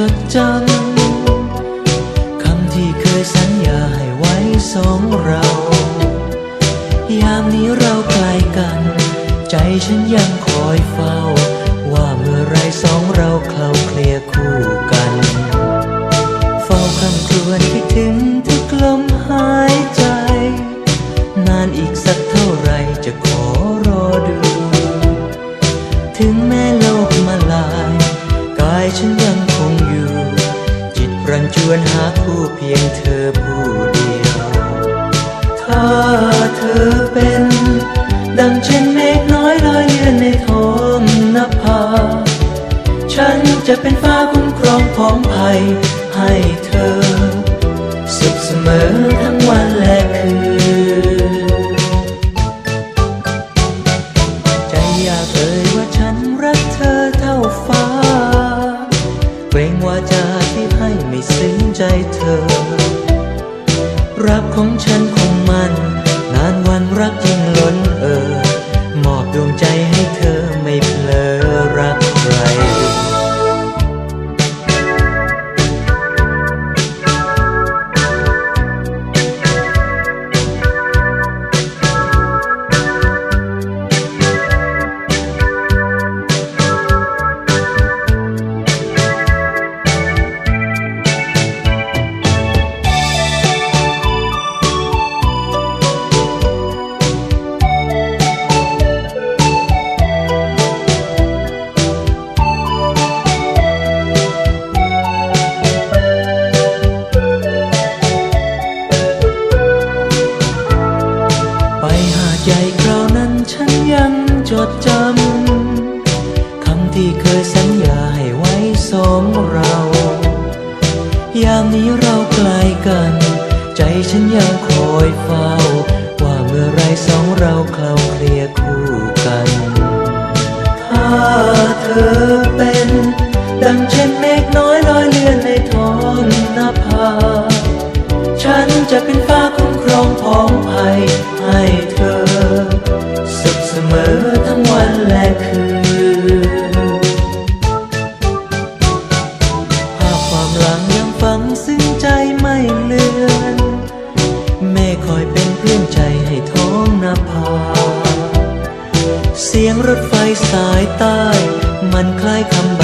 จดจำ คำที่เคยสัญญาให้ไว้สองเรา ยามนี้เราไกลกัน ใจฉันยังคอยเฝ้า ชวนหาคู่เพียงเธอผู้เดียว ถ้าเธอเป็น ดังเช่นเมฆน้อยลอยเลือนในท้องนภา ฉันจะเป็นฟ้าคุ้มครองของภัยให้เธอ สุขเสมอทั้งวันและคืน ใจเธอ รักของฉันคงมัน นานวันรักยิ่ง ดจำ คำที่เคยสัญญาให้ไว้สองเรา ยามนี้เราไกลกัน ใจฉันยังคอยเฝ้า ว่าเมื่อไรสองเราเคล้าเคลียคู่กัน ถ้าเธอเป็น ดังเช่นเมฆน้อยลอย สียงรถไฟสายตา มันคล้ายคำ